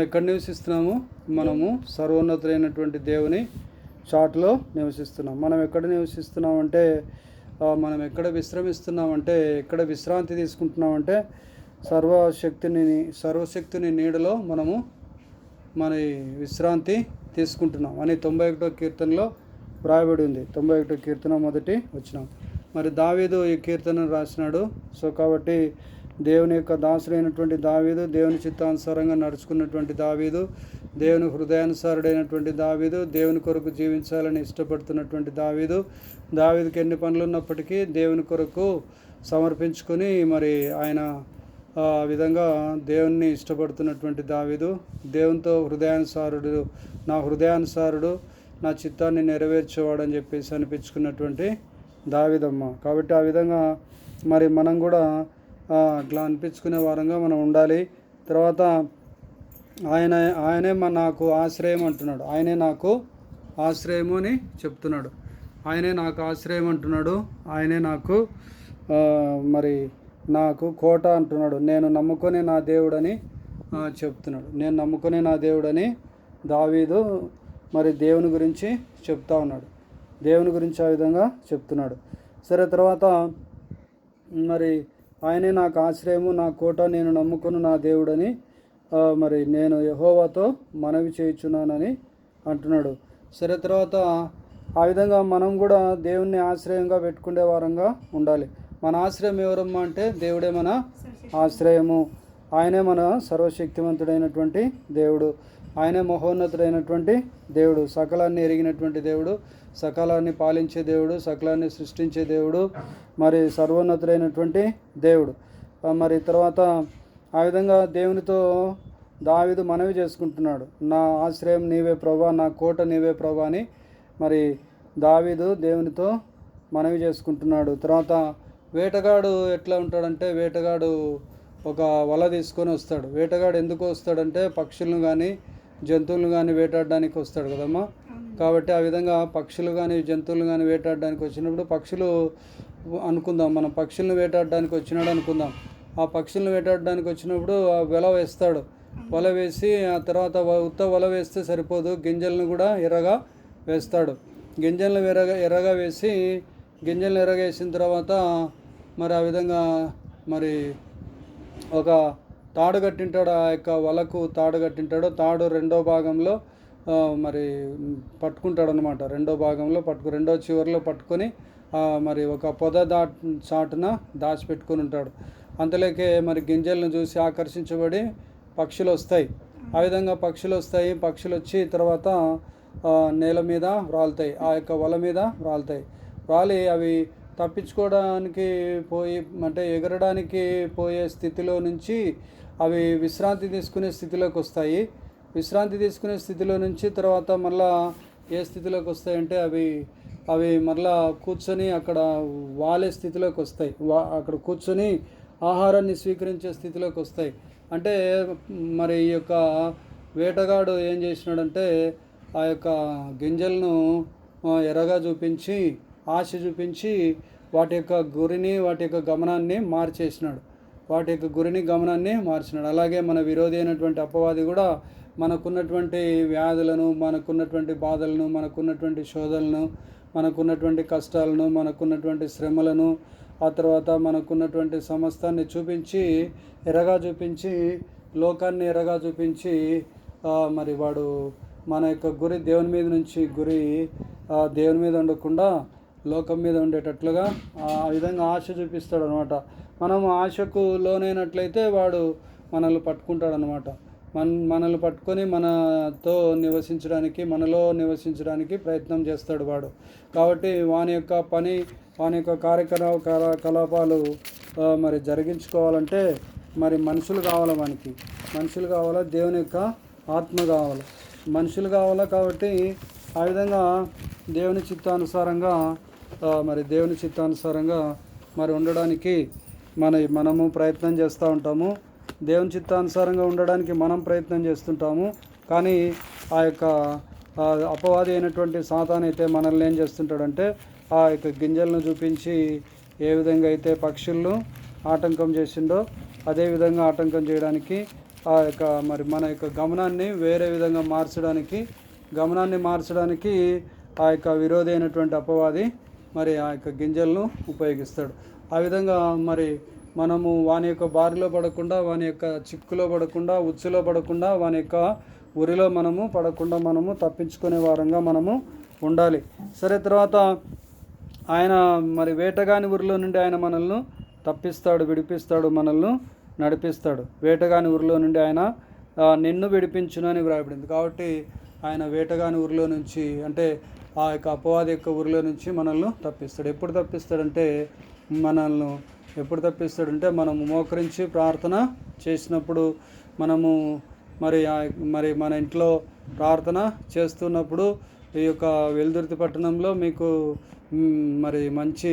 ఎక్కడ నివసిస్తున్నాము? మనము సర్వోన్నతులైనటువంటి దేవుని చాటులో నివసిస్తున్నాం. మనం ఎక్కడ నివసిస్తున్నామంటే మనం ఎక్కడ విశ్రమిస్తున్నామంటే ఎక్కడ విశ్రాంతి తీసుకుంటున్నామంటే సర్వశక్తిని సర్వశక్తిని నీడలో మనము మన విశ్రాంతి తీసుకుంటున్నాం అని తొంభై ఒకటో కీర్తనలో వ్రాయబడి ఉంది. తొంభై ఒకటో కీర్తన మొదటి వచ్చినాం మరి దావీదు ఈ కీర్తనను రాసినాడు. సో కాబట్టి దేవుని యొక్క దాసుడైనటువంటి దావీదు దేవుని చిత్తానుసారంగా నడుచుకున్నటువంటి దావీదు దేవుని హృదయానుసారుడైనటువంటి దావీదు దేవుని కొరకు జీవించాలని ఇష్టపడుతున్నటువంటి దావీదు. దావీదుకి ఎన్ని పనులు ఉన్నప్పటికీ దేవుని కొరకు సమర్పించుకొని మరి ఆయన విధంగా దేవుణ్ణి ఇష్టపడుతున్నటువంటి దావీదు. దేవునితో హృదయానుసారుడు నా హృదయానుసారుడు నా చిత్తాన్ని నెరవేర్చేవాడని చెప్పేసి అనిపించుకున్నటువంటి దావిదమ్మ. కాబట్టి ఆ విధంగా మరి మనం కూడా అట్లా అనిపించుకునే వారంగా మనం ఉండాలి. తర్వాత ఆయన ఆయనే మా నాకు ఆశ్రయం అంటున్నాడు. ఆయనే నాకు ఆశ్రయము అని చెప్తున్నాడు. ఆయనే నాకు ఆశ్రయం అంటున్నాడు. ఆయనే నాకు మరి నాకు కోట అంటున్నాడు. నేను నమ్ముకునే నా దేవుడని చెప్తున్నాడు. నేను నమ్ముకునే నా దేవుడని దావీదు మరి దేవుని గురించి చెప్తా ఉన్నాడు. దేవుని గురించి ఆ విధంగా చెప్తున్నాడు. సరే తర్వాత మరి ఆయనే నాకు ఆశ్రయము నా కోట నేను నమ్ముకున్న నా దేవుడని మరి నేను యహోవాతో మనవి చేయుచున్నానని అంటున్నాడు. సరే తర్వాత ఆ విధంగా మనం కూడా దేవుణ్ణి ఆశ్రయంగా పెట్టుకునే వారంగా ఉండాలి. మన ఆశ్రయం ఎవరమ్మా అంటే దేవుడే మన ఆశ్రయము. ఆయనే మన సర్వశక్తివంతుడైనటువంటి దేవుడు. ఆయనే మహోన్నతుడైనటువంటి దేవుడు. సకలాన్ని ఎరిగినటువంటి దేవుడు సకలాన్ని పాలించే దేవుడు సకలాన్ని సృష్టించే దేవుడు మరి సర్వోన్నతుడైనటువంటి దేవుడు. మరి తర్వాత ఆ విధంగా దేవునితో దావిదు మనవి చేసుకుంటున్నాడు. నా ఆశ్రయం నీవే ప్రభా నా కోట నీవే ప్రభా అని మరి దావీదు దేవునితో మనవి చేసుకుంటున్నాడు. తర్వాత వేటగాడు ఎట్లా ఉంటాడంటే వేటగాడు ఒక వల తీసుకొని వస్తాడు. వేటగాడు ఎందుకు వస్తాడంటే పక్షులను కానీ జంతువులను కానీ వేటాడడానికి వస్తాడు కదమ్మా? కాబట్టి ఆ విధంగా పక్షులు కానీ జంతువులు కానీ వేటాడడానికి వచ్చినప్పుడు పక్షులు అనుకుందాం. మనం పక్షులను వేటాడడానికి వచ్చినాడు అనుకుందాం. ఆ పక్షులను వేటాడడానికి వచ్చినప్పుడు ఆ వల వేస్తాడు. వల వేసి ఆ తర్వాత ఉత్త వల వేస్తే సరిపోదు. గింజలను కూడా ఎర్రగా వేస్తాడు. గింజలను ఎర్రగా ఎర్రగా వేసి గింజలను ఎర్రగా వేసిన తర్వాత మరి ఆ విధంగా మరి ఒక తాడు కట్టింటాడు ఆ యొక్క వలకు తాడు కట్టింటాడు. తాడు రెండో భాగంలో మరి పట్టుకుంటాడు అనమాట రెండో భాగంలో పట్టుకు రెండో చివరిలో పట్టుకొని మరి ఒక పొద దా చాటున దాచిపెట్టుకుని ఉంటాడు. అంతలోకే మరి గింజలను చూసి ఆకర్షించబడి పక్షులు వస్తాయి. ఆ విధంగా పక్షులు వస్తాయి. పక్షులు వచ్చి తర్వాత నేల మీద రాలుతాయి ఆ యొక్క వల మీద రాలుతాయి రాలి అవి తప్పించుకోవడానికి పోయి అంటే ఎగరడానికి పోయే స్థితిలో నుంచి అవి విశ్రాంతి తీసుకునే స్థితిలోకి వస్తాయి. విశ్రాంతి తీసుకునే స్థితిలో నుంచి తర్వాత మళ్ళా ఏ స్థితిలోకి వస్తాయంటే అవి అవి మళ్ళా కూర్చొని అక్కడ వాలే స్థితిలోకి వస్తాయి. వా అక్కడ కూర్చొని ఆహారాన్ని స్వీకరించే స్థితిలోకి వస్తాయి. అంటే మరి ఈ యొక్క వేటగాడు ఏం చేసినాడంటే ఆ యొక్క గింజలను ఎర్రగా చూపించి ఆశ చూపించి వాటి యొక్క గురిని వాటి యొక్క గమనాన్ని మార్చేసినాడు. వాటి యొక్క గురిని గమనాన్ని మార్చినాడు. అలాగే మన విరోధి అయినటువంటి అపవాది కూడా మనకున్నటువంటి వ్యాధులను మనకున్నటువంటి బాధలను మనకున్నటువంటి శోధలను మనకున్నటువంటి కష్టాలను మనకున్నటువంటి శ్రమలను ఆ తర్వాత మనకున్నటువంటి సమస్తాన్ని చూపించి ఎరగా చూపించి లోకాన్ని ఎరగా చూపించి మరి వాడు మన యొక్క గురి దేవుని మీద నుంచి గురి దేవుని మీద ఉండకుండా లోకం మీద ఉండేటట్లుగా ఆ విధంగా ఆశ చూపిస్తాడు అనమాట మనం ఆశకు లోనైనట్లయితే వాడు మనల్ని పట్టుకుంటాడు అనమాట మన మనల్ని పట్టుకొని మనతో నివసించడానికి మనలో నివసించడానికి ప్రయత్నం చేస్తాడు వాడు. కాబట్టి వాని యొక్క పని వాని యొక్క కార్యకలాప కలాపాలు మరి జరిగించుకోవాలంటే మరి మనుషులు కావాలి మనకి మనుషులు కావాలా? దేవుని యొక్క ఆత్మ కావాలి? మనుషులు కావాలా కాబట్టి ఆ విధంగా దేవుని చిత్తానుసారంగా మరి దేవుని చిత్తానుసారంగా మరి ఉండడానికి మన మనము ప్రయత్నం చేస్తూ ఉంటాము. దేవుని చిత్తానుసారంగా ఉండడానికి మనం ప్రయత్నం చేస్తుంటాము. కానీ ఆ యొక్క అపవాది అయినటువంటి సాతాన్ అయితే మనల్ని ఏం చేస్తుంటాడంటే ఆ యొక్క గింజలను చూపించి ఏ విధంగా అయితే పక్షులను ఆటంకం చేసిండో అదే విధంగా ఆటంకం చేయడానికి ఆ యొక్క మరి మన యొక్క గమనాన్ని వేరే విధంగా మార్చడానికి గమనాన్ని మార్చడానికి ఆ యొక్క విరోధి అయినటువంటి అపవాది మరి ఆ యొక్క గింజలను ఉపయోగిస్తాడు. ఆ విధంగా మరి మనము వాని యొక్క బారిలో పడకుండా వాని యొక్క చిక్కులో పడకుండా ఉచ్చులో పడకుండా వాని యొక్క ఉరిలో మనము పడకుండా మనము తప్పించుకునే వారంగా మనము ఉండాలి. సరే తర్వాత ఆయన మరి వేటగాని ఊరిలో నుండి ఆయన మనల్ని తప్పిస్తాడు విడిపిస్తాడు మనల్ని నడిపిస్తాడు. వేటగాని ఊరిలో నుండి ఆయన నిన్ను విడిపించును అని వ్రాయబడింది. కాబట్టి ఆయన వేటగాని ఊరిలో నుంచి అంటే ఆ యొక్క అపవాది యొక్క ఊరిలో నుంచి మనల్ని తప్పిస్తాడు. ఎప్పుడు తప్పిస్తాడంటే మనల్ని ఎప్పుడు తప్పిస్తాడంటే మనము మోకరించి ప్రార్థన చేసినప్పుడు మనము మరి ఆ- మరి మన ఇంట్లో ప్రార్థన చేస్తున్నప్పుడు ఈ యొక్క వెలుదుర్తి పట్టణంలో మీకు మరి మంచి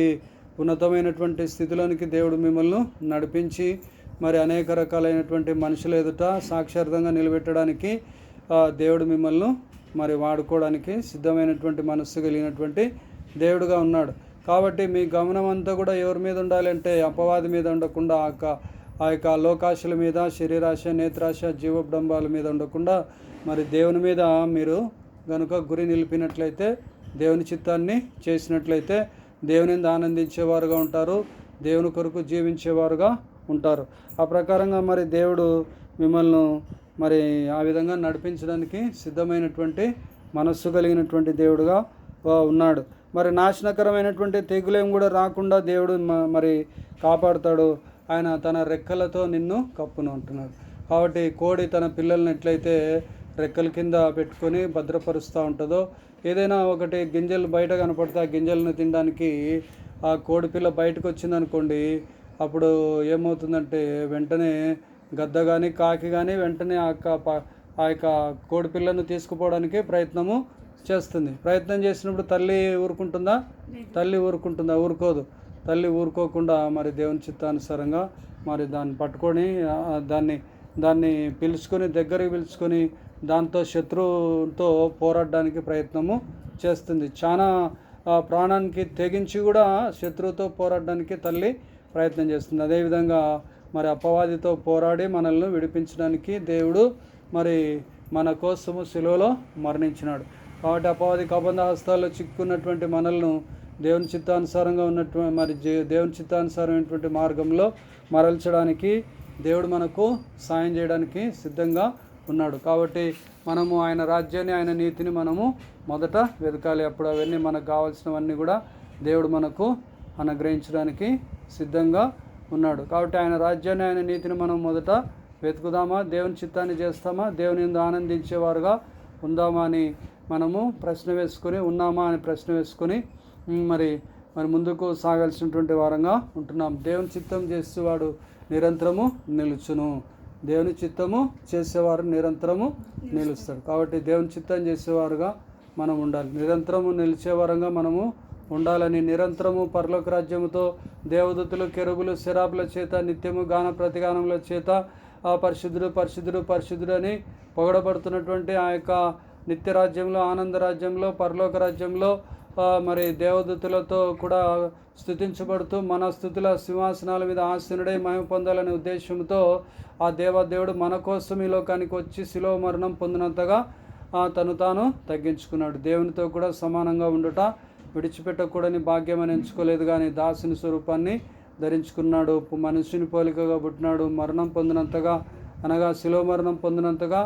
ఉన్నతమైనటువంటి స్థితిలోనికి దేవుడు మిమ్మల్ని నడిపించి మరి అనేక రకాలైనటువంటి మనుషుల ఎదుట సాక్షార్థంగా నిలబెట్టడానికి దేవుడు మిమ్మల్ని మరి వాడుకోవడానికి సిద్ధమైనటువంటి మనస్సు కలిగినటువంటి దేవుడుగా ఉన్నాడు. కాబట్టి మీ గమనం అంతా కూడా ఎవరి మీద ఉండాలంటే అపవాది మీద ఉండకుండా ఆ యొక్క ఆ యొక్క లోకాశుల మీద శరీరాశ నేత్రాశ జీవబ్డంబాల మీద ఉండకుండా మరి దేవుని మీద మీరు గనుక గురి నిలిపినట్లయితే దేవుని చిత్తాన్ని చేసినట్లయితే దేవుని ఆనందించేవారుగా ఉంటారు దేవుని కొరకు జీవించేవారుగా ఉంటారు. ఆ ప్రకారంగా మరి దేవుడు మిమ్మల్ని మరి ఆ విధంగా నడిపించడానికి సిద్ధమైనటువంటి మనస్సు కలిగినటువంటి దేవుడుగా ఉన్నాడు. మరి నాశనకరమైనటువంటి తెగులేం కూడా రాకుండా దేవుడు మ- మరి కాపాడుతాడు. ఆయన తన రెక్కలతో నిన్ను కప్పును అంటున్నాడు. కాబట్టి కోడి తన పిల్లల్ని ఎట్లయితే రెక్కల కింద పెట్టుకొని భద్రపరుస్తూ ఉంటుందో ఏదైనా ఒకటి గింజలు బయట కనపడితే ఆ గింజలను తినడానికి ఆ కోడి పిల్ల బయటకు వచ్చిందనుకోండి అప్పుడు ఏమవుతుందంటే వెంటనే గద్ద కానీ కాకి కానీ వెంటనే ఆ యొక్క ఆ యొక్క కోడి పిల్లను తీసుకుపోవడానికి ప్రయత్నము చేస్తుంది. ప్రయత్నం చేసినప్పుడు తల్లి ఊరుకుంటుందా? తల్లి ఊరుకుంటుందా? ఊరుకోదు. తల్లి ఊరుకోకుండా మరి దేవుని చిత్తానుసారంగా మరి దాన్ని పట్టుకొని దాన్ని దాన్ని పిలుచుకొని దగ్గరికి పిలుచుకొని దాంతో శత్రువుతో పోరాడడానికి ప్రయత్నము చేస్తుంది. చాలా ప్రాణానికి తెగించి కూడా శత్రువుతో పోరాడడానికి తల్లి ప్రయత్నం చేస్తుంది. అదేవిధంగా మరి అపవాదితో పోరాడి మనల్ని విడిపించడానికి దేవుడు మరి మన కోసము శిలువలో మరణించినాడు. కాబట్టి అపవాది కబంధ హస్తాల్లో చిక్కున్నటువంటి మనల్ని దేవుని చిత్తానుసారంగా ఉన్నటువంటి మరి దేవుని చిత్తానుసారమైనటువంటి మార్గంలో మరల్చడానికి దేవుడు మనకు సాయం చేయడానికి సిద్ధంగా ఉన్నాడు. కాబట్టి మనము ఆయన రాజ్యాన్ని ఆయన నీతిని మనము మొదట వెతకాలి. అప్పుడు అవన్నీ మనకు కావాల్సినవన్నీ కూడా దేవుడు మనకు అనుగ్రహించడానికి సిద్ధంగా ఉన్నాడు. కాబట్టి ఆయన రాజ్యాన్ని ఆయన నీతిని మనం మొదట వెతుకుదామా? దేవుని చిత్తాన్ని చేస్తామా? దేవుని ఆనందించేవారుగా ఉందామా అని మనము ప్రశ్న వేసుకొని ఉన్నామా అని ప్రశ్న వేసుకొని మరి మరి ముందుకు సాగాల్సినటువంటి వారంగా ఉంటున్నాం. దేవుని చిత్తం చేసేవాడు నిరంతరము నిలుచును. దేవుని చిత్తము చేసేవారు నిరంతరము నిలుస్తాడు. కాబట్టి దేవుని చిత్తం చేసేవారుగా మనం ఉండాలి. నిరంతరము నిలిచేవారంగా మనము ఉండాలని నిరంతరము పరలోక రాజ్యముతో దేవదత్తులు కెరుబులు శరాపుల చేత నిత్యము గాన ప్రతిగానముల చేత ఆ పరిశుద్ధుడు పరిశుద్ధుడు పరిశుద్ధుడు అని పొగడబడుతున్నటువంటి ఆ యొక్క నిత్యరాజ్యంలో ఆనందరాజ్యంలో ఆనంద రాజ్యంలో పరలోక రాజ్యంలో మరి దేవదూతులతో కూడా స్థుతించబడుతూ మన స్థుతుల సింహాసనాల మీద ఆసనుడై మహిమ పొందాలనే ఉద్దేశంతో ఆ దేవదేవుడు మన కోసం ఈ లోకానికి వచ్చి శిలో మరణం పొందినంతగా తను తాను తగ్గించుకున్నాడు. దేవునితో కూడా సమానంగా ఉండుట విడిచిపెట్టకూడని భాగ్యం అని ఎంచుకోలేదు కానీ దాసుని స్వరూపాన్ని ధరించుకున్నాడు. మనుషుని పోలికగా పుట్టినాడు. మరణం పొందినంతగా అనగా శిలో మరణం పొందినంతగా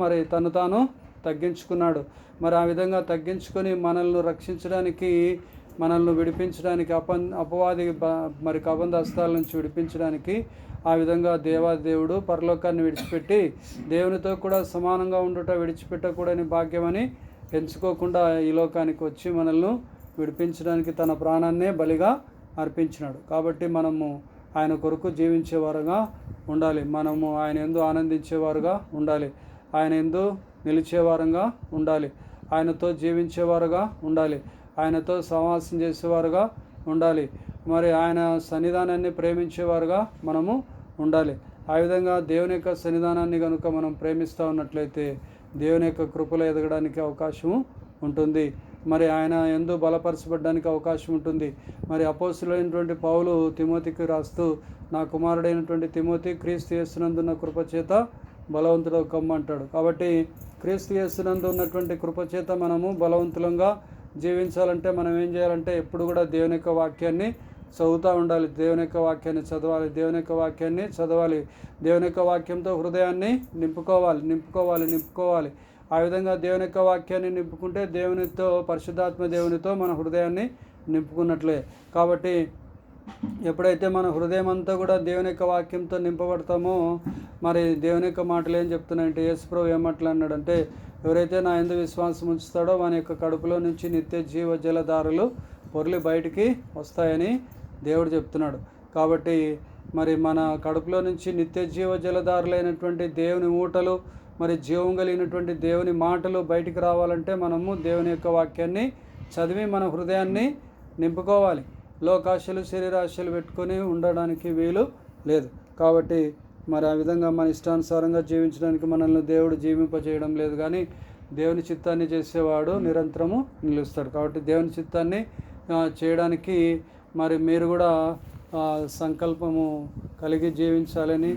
మరి తను తాను తగ్గించుకున్నాడు. మరి ఆ విధంగా తగ్గించుకొని మనల్ని రక్షించడానికి మనల్ని విడిపించడానికి అపన్ అపవాది మరి కబంధ అస్తాల నుంచి విడిపించడానికి ఆ విధంగా దేవాదేవుడు పరలోకాన్ని విడిచిపెట్టి దేవునితో కూడా సమానంగా ఉండుట విడిచిపెట్టకూడని భాగ్యమని ఎంచుకోకుండా ఈ లోకానికి వచ్చి మనల్ని విడిపించడానికి తన ప్రాణాన్నే బలిగా అర్పించినాడు. కాబట్టి మనము ఆయన కొరకు జీవించేవారుగా ఉండాలి. మనము ఆయన ఎందు ఆనందించేవారుగా ఉండాలి. ఆయన ఎందు నిలిచేవారంగా ఉండాలి. ఆయనతో జీవించేవారుగా ఉండాలి. ఆయనతో సహవాసం చేసేవారుగా ఉండాలి. మరి ఆయన సన్నిధానాన్ని ప్రేమించేవారుగా మనము ఉండాలి. ఆ విధంగా దేవుని యొక్క సన్నిధానాన్ని కనుక మనం ప్రేమిస్తూ ఉన్నట్లయితే దేవుని యొక్క కృపలో ఎదగడానికి అవకాశము ఉంటుంది. మరి ఆయన ఎందు బలపరచబడడానికి అవకాశం ఉంటుంది. మరి అపోసులైనటువంటి పౌలు తిమోతికి రాస్తూ నా కుమారుడైనటువంటి తిమోతి క్రీస్తు చేస్తున్నందున్న కృప చేత బలవంతుడు కమ్మంటాడు కాబట్టి క్రీస్తు యేసునందు ఉన్నటువంటి కృపచేత మనము బలవంతులంగా జీవించాలంటే మనం ఏం చేయాలంటే ఎప్పుడు కూడా దేవుని యొక్క వాక్యాన్ని చదువుతూ ఉండాలి. దేవుని యొక్క వాక్యాన్ని చదవాలి. దేవుని యొక్క వాక్యాన్ని చదవాలి. దేవుని యొక్క వాక్యంతో హృదయాన్ని నింపుకోవాలి. నింపుకోవాలి. నింపుకోవాలి. ఆ విధంగా దేవుని యొక్క వాక్యాన్ని నింపుకుంటే దేవునితో పరిశుద్ధాత్మ దేవునితో మన హృదయాన్ని నింపుకున్నట్లే. కాబట్టి ఎప్పుడైతే మన హృదయం అంతా కూడా దేవుని యొక్క వాక్యంతో నింపబడతామో మరి దేవుని యొక్క మాటలు ఏం చెప్తున్నాయంటే యేసుప్రభు ఏమట్లా అన్నాడంటే ఎవరైతే నా ఎందు విశ్వాసం ఉంచుతాడో వాని యొక్క కడుపులో నుంచి నిత్య జీవ జలధారలు పొర్లి బయటికి వస్తాయని దేవుడు చెప్తున్నాడు. కాబట్టి మరి మన కడుపులో నుంచి నిత్య జీవ జలధారులైనటువంటి దేవుని ఊటలు మరి జీవం కలిగినటువంటి దేవుని మాటలు బయటికి రావాలంటే మనము దేవుని యొక్క వాక్యాన్ని చదివి మన హృదయాన్ని నింపుకోవాలి. లోకాశలు శరీరాశలు పెట్టుకొని ఉండడానికి వీలు లేదు. కాబట్టి మరి ఆ విధంగా మన ఇష్టానుసారంగా జీవించడానికి మనల్ని దేవుడు జీవింపజేయడం లేదు కానీ దేవుని చిత్తాన్ని చేసేవాడు నిరంతరము నిలుస్తాడు. కాబట్టి దేవుని చిత్తాన్ని చేయడానికి మరి మీరు కూడా సంకల్పము కలిగి జీవించాలని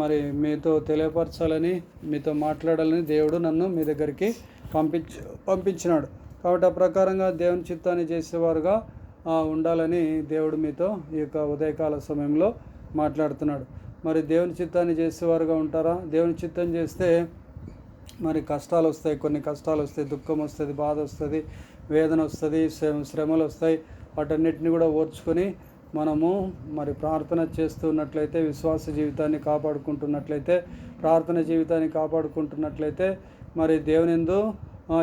మరి మీతో తెలియపరచాలని మీతో మాట్లాడాలని దేవుడు నన్ను మీ దగ్గరికి పంపించ పంపించినాడు. కాబట్టి ఆ ప్రకారంగా దేవుని చిత్తాన్ని చేసేవారుగా ఉండాలని దేవుడు మీతో ఈ యొక్క ఉదయకాల సమయంలో మాట్లాడుతున్నాడు. మరి దేవుని చిత్తాన్ని చేసేవారుగా ఉంటారా? దేవుని చిత్తం చేస్తే మరి కష్టాలు వస్తాయి కొన్ని కష్టాలు వస్తాయి దుఃఖం వస్తుంది బాధ వస్తుంది వేదన వస్తుంది శ్రమలు వస్తాయి. వాటన్నిటిని కూడా ఓర్చుకొని మనము మరి ప్రార్థన చేస్తున్నట్లయితే విశ్వాస జీవితాన్ని కాపాడుకుంటున్నట్లయితే ప్రార్థన జీవితాన్ని కాపాడుకుంటున్నట్లయితే మరి దేవునిందు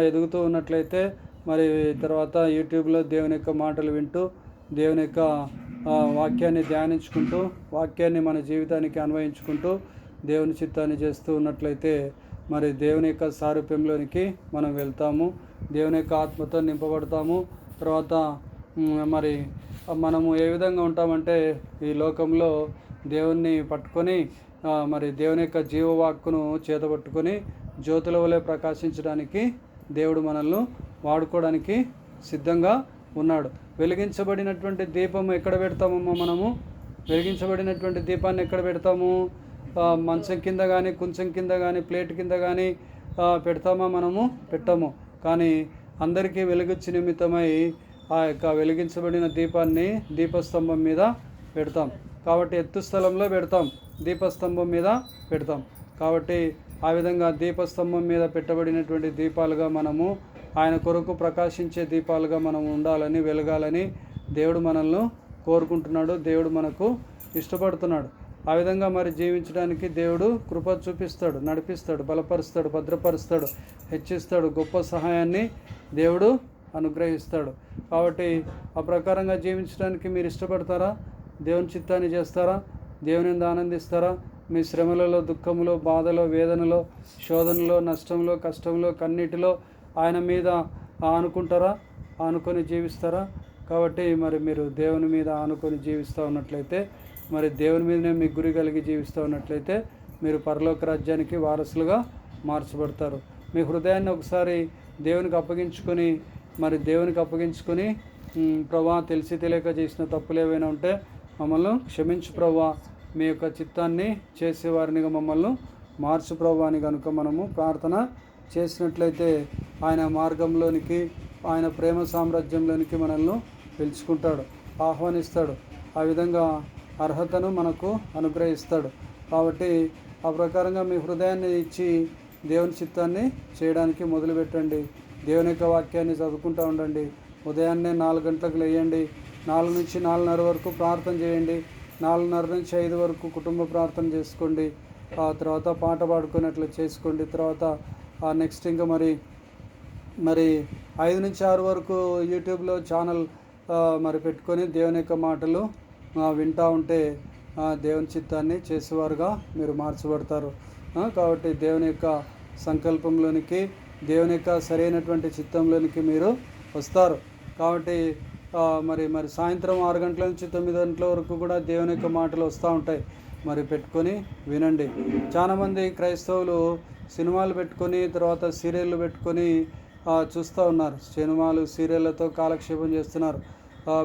ఎదుగుతూ ఉన్నట్లయితే మరి తర్వాత యూట్యూబ్లో దేవుని యొక్క మాటలు వింటూ దేవుని యొక్క వాక్యాన్ని ధ్యానించుకుంటూ వాక్యాన్ని మన జీవితానికి అన్వయించుకుంటూ దేవుని చిత్తాన్ని చేస్తూ ఉన్నట్లయితే మరి దేవుని యొక్క సారూప్యంలోనికి మనం వెళ్తాము. దేవుని యొక్క ఆత్మతో నింపబడతాము. తర్వాత మరి మనము ఏ విధంగా ఉంటామంటే ఈ లోకంలో దేవుణ్ణి పట్టుకొని మరి దేవుని యొక్క జీవవాక్కును చేతపట్టుకొని జ్యోతుల వలె ప్రకాశించడానికి దేవుడు మనల్ని వాడుకోవడానికి సిద్ధంగా ఉన్నాడు. వెలిగించబడినటువంటి దీపం ఎక్కడ పెడతామమ్మా మనము? వెలిగించబడినటువంటి దీపాన్ని ఎక్కడ పెడతాము? మంచం కింద కానీ కొంచెం కింద కానీ ప్లేట్ కింద కానీ పెడతామా మనము? పెట్టము. కానీ అందరికీ వెలుగుచ్చి నిమిత్తమై ఆ యొక్క వెలిగించబడిన దీపాన్ని దీపస్తంభం మీద పెడతాం. కాబట్టి ఎత్తు స్థలంలో పెడతాం. దీపస్తంభం మీద పెడతాం. కాబట్టి ఆ విధంగా దీపస్తంభం మీద పెట్టబడినటువంటి దీపాలుగా మనము ఆయన కొరకు ప్రకాశించే దీపాలుగా మనం ఉండాలని వెలగాలని దేవుడు మనల్ని కోరుకుంటున్నాడు దేవుడు మనకు ఇష్టపడుతున్నాడు. ఆ విధంగా మరి జీవించడానికి దేవుడు కృప చూపిస్తాడు నడిపిస్తాడు బలపరుస్తాడు భద్రపరుస్తాడు హెచ్చిస్తాడు గొప్ప సహాయాన్ని దేవుడు అనుగ్రహిస్తాడు. కాబట్టి ఆ ప్రకారంగా జీవించడానికి మీరు ఇష్టపడతారా? దేవుని చిత్తాన్ని చేస్తారా? దేవుని ఆనందిస్తారా? మీ శ్రమలలో దుఃఖములో బాధలో వేదనలో శోధనలో నష్టంలో కష్టంలో కన్నీటిలో ఆయన మీద ఆనుకుంటారా? ఆనుకొని జీవిస్తారా? కాబట్టి మరి మీరు దేవుని మీద ఆనుకొని జీవిస్తూ ఉన్నట్లయితే మరి దేవుని మీదనే మీ గురి కలిగి జీవిస్తూ ఉన్నట్లయితే మీరు పరలోక రాజ్యానికి వారసులుగా మార్చబడతారు. మీ హృదయాన్ని ఒకసారి దేవునికి అప్పగించుకొని మరి దేవునికి అప్పగించుకొని ప్రభా తెలిసి తెలియక చేసిన తప్పులు ఏవైనా ఉంటే మమ్మల్ని క్షమించు ప్రభా. మీ యొక్క చిత్తాన్ని చేసేవారినిగా మమ్మల్ని మార్చు ప్రభా అని కనుక మనము ప్రార్థన చేసినట్లయితే ఆయన మార్గంలోనికి ఆయన ప్రేమ సామ్రాజ్యంలోనికి మనల్ని పిలుచుకుంటాడు ఆహ్వానిస్తాడు. ఆ విధంగా అర్హతను మనకు అనుగ్రహిస్తాడు. కాబట్టి ఆ ప్రకారంగా మీ హృదయాన్ని ఇచ్చి దేవుని చిత్తాన్ని చేయడానికి మొదలుపెట్టండి. దేవుని యొక్క వాక్యాన్ని చదువుకుంటూ ఉండండి. ఉదయాన్నే నాలుగు గంటలకు లేయండి. నాలుగు నుంచి నాలుగున్నర వరకు ప్రార్థన చేయండి. నాలుగున్నర నుంచి ఐదు వరకు కుటుంబ ప్రార్థన చేసుకోండి. ఆ తర్వాత పాట పాడుకున్నట్లు చేసుకోండి. తర్వాత ఆ నెక్స్ట్ ఇంకా మరి మరి ఐదు నుంచి ఆరు వరకు యూట్యూబ్లో ఛానల్ మరి పెట్టుకొని దేవుని యొక్క మాటలు వింటూ ఉంటే దేవుని చిత్తాన్ని చేసేవారుగా మీరు మార్చబడతారు. కాబట్టి దేవుని యొక్క సంకల్పంలోనికి దేవుని యొక్క సరైనటువంటి చిత్తంలోనికి మీరు వస్తారు. కాబట్టి మరి మరి సాయంత్రం ఆరు గంటల నుంచి తొమ్మిది గంటల వరకు కూడా దేవుని యొక్క మాటలు వస్తూ ఉంటాయి. మరి పెట్టుకొని వినండి. చాలామంది క్రైస్తవులు సినిమాలు పెట్టుకొని తర్వాత సీరియళ్ళు పెట్టుకొని చూస్తూ ఉన్నారు. సినిమాలు సీరియళ్ళతో కాలక్షేపం చేస్తున్నారు.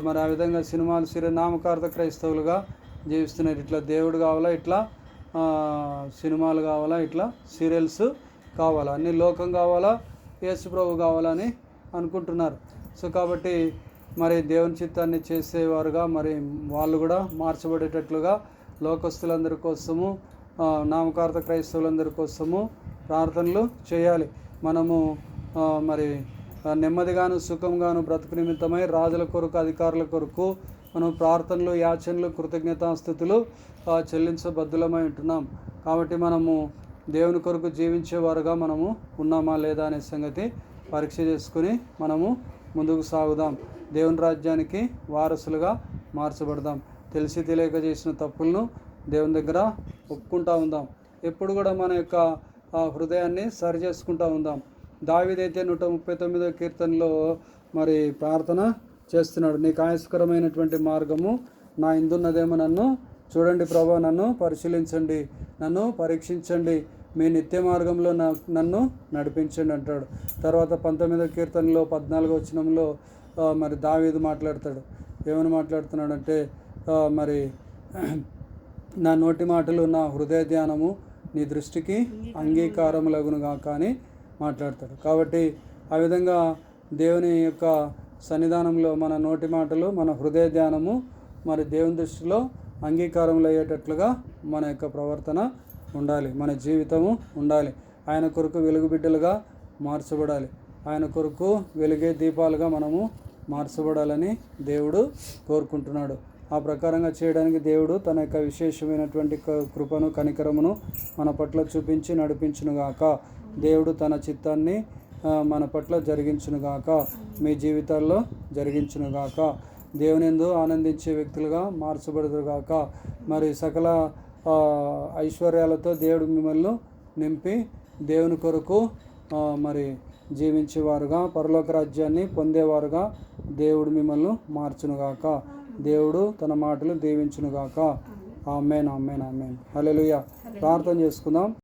మరి ఆ విధంగా సినిమాలు సీరియల్ నామకార్థ క్రైస్తవులుగా జీవిస్తున్నారు. ఇట్లా దేవుడు కావాలా ఇట్లా సినిమాలు కావాలా ఇట్లా సీరియల్స్ కావాలా అన్ని లోకం కావాలా యేసు ప్రభు కావాలని అనుకుంటున్నారు. సో కాబట్టి మరి దేవుని చిత్తాన్ని చేసేవారుగా మరి వాళ్ళు కూడా మార్చబడేటట్లుగా లోకస్తులందరి కోసము నామకార్త నామకార్థ క్రైస్తవులందరి కోసము ప్రార్థనలు చేయాలి. మనము మరి నెమ్మదిగాను సుఖంగాను బ్రతుకు నిమిత్తమై రాజుల కొరకు అధికారుల కొరకు మనం ప్రార్థనలు యాచనలు కృతజ్ఞతాస్థుతులు చెల్లించబద్దులమై ఉంటున్నాం. కాబట్టి మనము దేవుని కొరకు జీవించేవారుగా మనము ఉన్నామా లేదా అనే సంగతి పరీక్ష చేసుకుని మనము ముందుకు సాగుదాం. దేవుని రాజ్యానికి వారసులుగా మార్చబడదాం. తెలిసి తెలియక చేసిన తప్పులను దేవుని దగ్గర ఒప్పుకుంటా ఉందాం. ఎప్పుడు కూడా మన యొక్క హృదయాన్ని సరి చేసుకుంటా ఉందాం. దావిదైతే నూట ముప్పై తొమ్మిదో కీర్తనలో మరి ప్రార్థన చేస్తున్నాడు. నీకు ఆయస్కరమైనటువంటి మార్గము నా ఇందున్నదేమో నన్ను చూడండి ప్రభా నన్ను పరిశీలించండి నన్ను పరీక్షించండి మీ నిత్య మార్గంలో నన్ను నడిపించండి అంటాడు. తర్వాత పంతొమ్మిదో కీర్తనలో పద్నాలుగో వచనంలో మరి దావీదు మాట్లాడతాడు. ఏమని మాట్లాడుతున్నాడంటే మరి నా నోటి మాటలు నా హృదయ ధ్యానము నీ దృష్టికి అంగీకారములగునుగా కానీ మాట్లాడతాడు కాబట్టి ఆ విధంగా దేవుని యొక్క సన్నిధానంలో మన నోటి మాటలు మన హృదయ ధ్యానము మరి దేవుని దృష్టిలో అంగీకారములు అయ్యేటట్లుగా మన యొక్క ప్రవర్తన ఉండాలి. మన జీవితము ఉండాలి. ఆయన కొరకు వెలుగు బిడ్డలుగా మార్చబడాలి. ఆయన కొరకు వెలిగే దీపాలుగా మనము మార్చబడాలని దేవుడు కోరుకుంటున్నాడు. ఆ ప్రకారంగా చేయడానికి దేవుడు తన యొక్క విశేషమైనటువంటి క- కృపను కనికరమును మన పట్ల చూపించి నడిపించునుగాక. దేవుడు తన చిత్తాన్ని మన పట్ల జరిగించునుగాక. మీ జీవితాల్లో జరిగించునుగాక. దేవునిందు ఆనందించే వ్యక్తులుగా మార్చబడుదురుగాక. మరి సకల ఐశ్వర్యాలతో దేవుడు మిమ్మల్ని నింపి దేవుని కొరకు మరి జీవించేవారుగా పరలోక రాజ్యాన్ని పొందేవారుగా దేవుడు మిమ్మల్ని మార్చునుగాక. దేవుడు తన మాటలు దీవించునుగాక. Amen amen amen. హలో ప్రార్థన చేసుకుందాం.